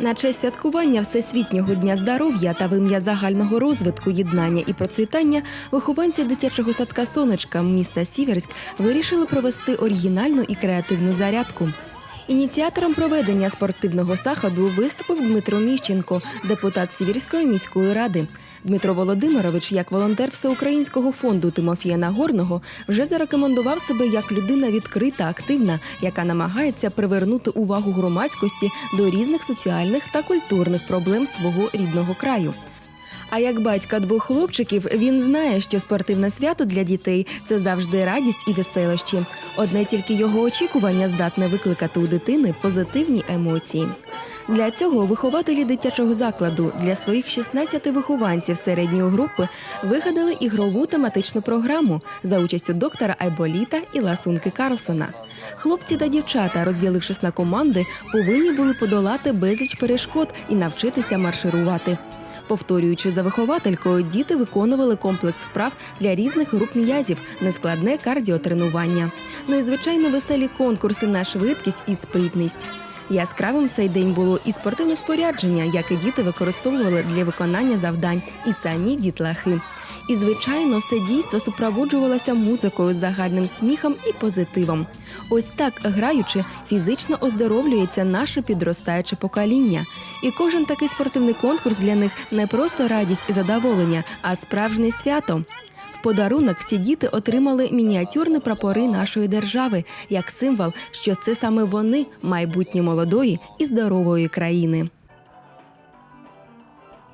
На честь святкування Всесвітнього дня здоров'я та вим'я загального розвитку, єднання і процвітання вихованці дитячого садка Сонечка міста Сіверськ вирішили провести оригінальну і креативну зарядку. Ініціатором проведення спортивного заходу виступив Дмитро Міщенко, депутат Сіверської міської ради. Дмитро Володимирович, як волонтер Всеукраїнського фонду Тимофія Нагорного, вже зарекомендував себе як людина відкрита, активна, яка намагається привернути увагу громадськості до різних соціальних та культурних проблем свого рідного краю. А як батька двох хлопчиків, він знає, що спортивне свято для дітей це завжди радість і веселощі. Одне тільки його очікування здатне викликати у дитини позитивні емоції. Для цього вихователі дитячого закладу для своїх 16 вихованців середньої групи вигадали ігрову тематичну програму за участю доктора Айболіта і Ласунки Карлсона. Хлопці та дівчата, розділившись на команди, повинні були подолати безліч перешкод і навчитися марширувати. Повторюючи за вихователькою, діти виконували комплекс вправ для різних груп м'язів, нескладне кардіотренування. Ну і звичайно веселі конкурси на швидкість і спритність. Яскравим цей день було і спортивне спорядження, яке діти використовували для виконання завдань, і самі дітлахи. І, звичайно, все дійство супроводжувалося музикою, загальним сміхом і позитивом. Ось так, граючи, фізично оздоровлюється наше підростаюче покоління. І кожен такий спортивний конкурс для них не просто радість і задоволення, а справжнє свято. В подарунок всі діти отримали мініатюрні прапори нашої держави як символ, що це саме вони майбутнє молодої і здорової країни.